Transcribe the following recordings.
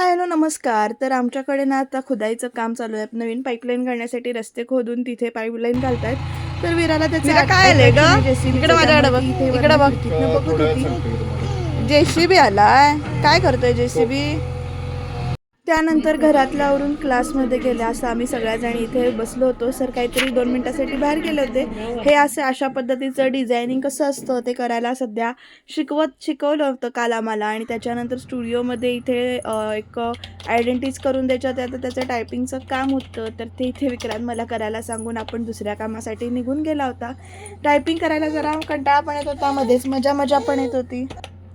Hi hello नमस्कार. तर आमच्याकडे ना आता खुदाईचं काम चालू आहे. नवीन पाईपलाईन घालण्यासाठी रस्ते खोदून तिथे पाईपलाईन घालतायत. तर विराला त्याचे काय आलंय ग? JCB इकडं माझ्याकडे बघ. जेसीबी आलाय. काय करतोय जेसीबी त्यानंतर घरातलं आवरून क्लासमध्ये गेले असं आम्ही सगळ्याजणी इथे बसलो होतो. सर काहीतरी दोन मिनटासाठी बाहेर गेले होते. हे असं अशा पद्धतीचं डिझायनिंग कसं असतं ते करायला सध्या शिकवत शिकवलं होतं काल आम्हाला. आणि त्याच्यानंतर स्टुडिओमध्ये इथे एक आयडेंटिटीज करून द्यायच्या त्या तर त्याचं टायपिंगचं काम होतं. तर ते इथे विक्रांत मला करायला सांगून आपण दुसऱ्या कामासाठी निघून गेला होता. टायपिंग करायला जरा कंटाळा पण येत होता मध्येच मजा मजा पण येत होती.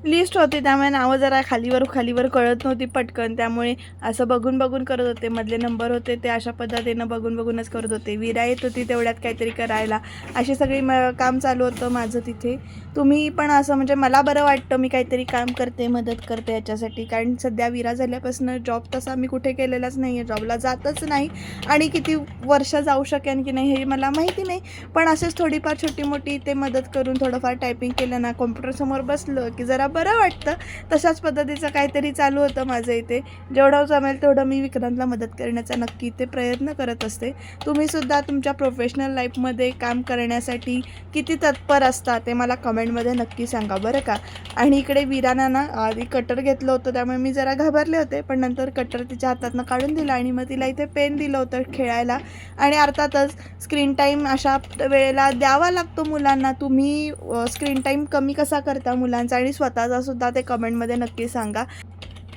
लिस्ट होती त्यामुळे नावं जरा खालीवर खालीवर कळत नव्हती पटकन. त्यामुळे असं बघून बघून करत होते. मधले नंबर होते ते अशा पद्धतीनं बघून बघूनच करत होते. विरा येत होती तेवढ्यात काहीतरी करायला. अशी सगळी म काम चालू होतं माझं तिथे. तुम्ही पण असं म्हणजे मला बरं वाटतं मी काहीतरी काम करते मदत करते याच्यासाठी. कारण सध्या विरा झाल्यापासून जॉब तसा मी कुठे केलेलाच नाही आहे जॉबला जातच नाही. आणि किती वर्ष जाऊ शकेन की नाही हे मला माहिती नाही. पण असेच थोडीफार छोटी मोठी ते मदत करून थोडंफार टायपिंग केलं ना कॉम्प्युटरसमोर बसलं की जरा बरं वाटतं. तशाच पद्धतीचं काहीतरी चालू होतं माझं इथे. जेवढं जमेल तेवढं मी विक्रांतला मदत करण्याचा नक्की ते प्रयत्न करत असते. तुम्हीसुद्धा तुमच्या प्रोफेशनल लाईफमध्ये काम करण्यासाठी किती तत्पर असता ते मला कमेंटमध्ये नक्की सांगा बरं का? आणि इकडे विराना ना आधी कटर घेतलं होतं त्यामुळे मी जरा घाबरले होते. पण नंतर कटर तिच्या हातातनं काढून दिला आणि मग तिला इथे पेन दिलं होतं खेळायला. आणि अर्थातच स्क्रीन टाईम अशा वेळेला द्यावा लागतो मुलांना. तुम्ही स्क्रीन टाईम कमी कसा करता मुलांचा आणि स्वतः स्वतःचा सुद्धा ते कमेंटमध्ये नक्की सांगा.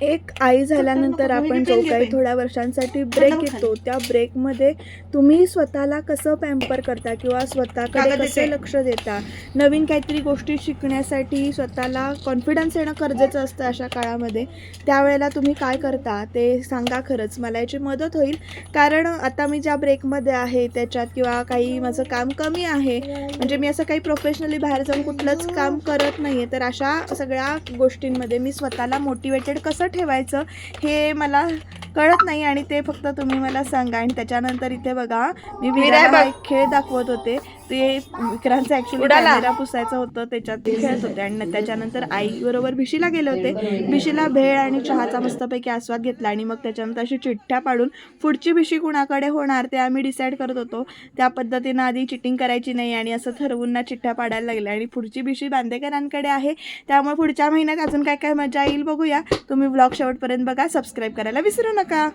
एक आई झाल्यानंतर आपण जो काही थोड्या वर्षांसाठी ब्रेक येतो त्या ब्रेकमध्ये तुम्ही स्वतःला कसं पॅम्पर करता किंवा स्वतःकडे कसे. लक्ष देता? नवीन काहीतरी गोष्टी शिकण्यासाठी स्वतःला कॉन्फिडन्स येणं गरजेचं असतं अशा काळामध्ये. त्यावेळेला तुम्ही काय करता? ते सांगा खरंच. मला याची मदत होईल. कारण आता मी ज्या ब्रेकमध्ये आहे त्याच्यात किंवा काही माझं काम कमी आहे म्हणजे मी असं काही प्रोफेशनली बाहेर जाऊन कुठलंच काम करत नाही आहे तर अशा सगळ्या गोष्टींमध्ये मी स्वतःला मोटिवेटेड कसं ठेवायचं हे मला कळत नाही आणि ते फक्त तुम्ही मला सांगा. आणि त्याच्यानंतर इथे बघा मी विराय खेळ दाखवत होते. ते विक्रांतचं ॲक्च्युली उडाला. कॅमेरा पुसायचं होतं त्याच्यात ते खेळत होते. आणि त्याच्यानंतर आई बरोबर भिशीला गेले होते. भिशीला भेळ आणि चहाचा मस्तपैकी आस्वाद घेतला आणि मग त्याच्यानंतर अशी चिठ्ठ्या पाडून पुढची भिशी कुणाकडे होणार ते आम्ही डिसाईड करत होतो. त्या पद्धतीनं आधी चिटिंग करायची नाही आणि असं ठरवून ना चिठ्ठ्या पाडायला लागल्या. आणि पुढची भिशी बांदेकरांकडे आहे. त्यामुळे पुढच्या महिन्यात अजून काय काय मजा येईल बघूया. तुम्ही ब्लॉग शेवटपर्यंत बघा सबस्क्राईब करायला विसरू नका.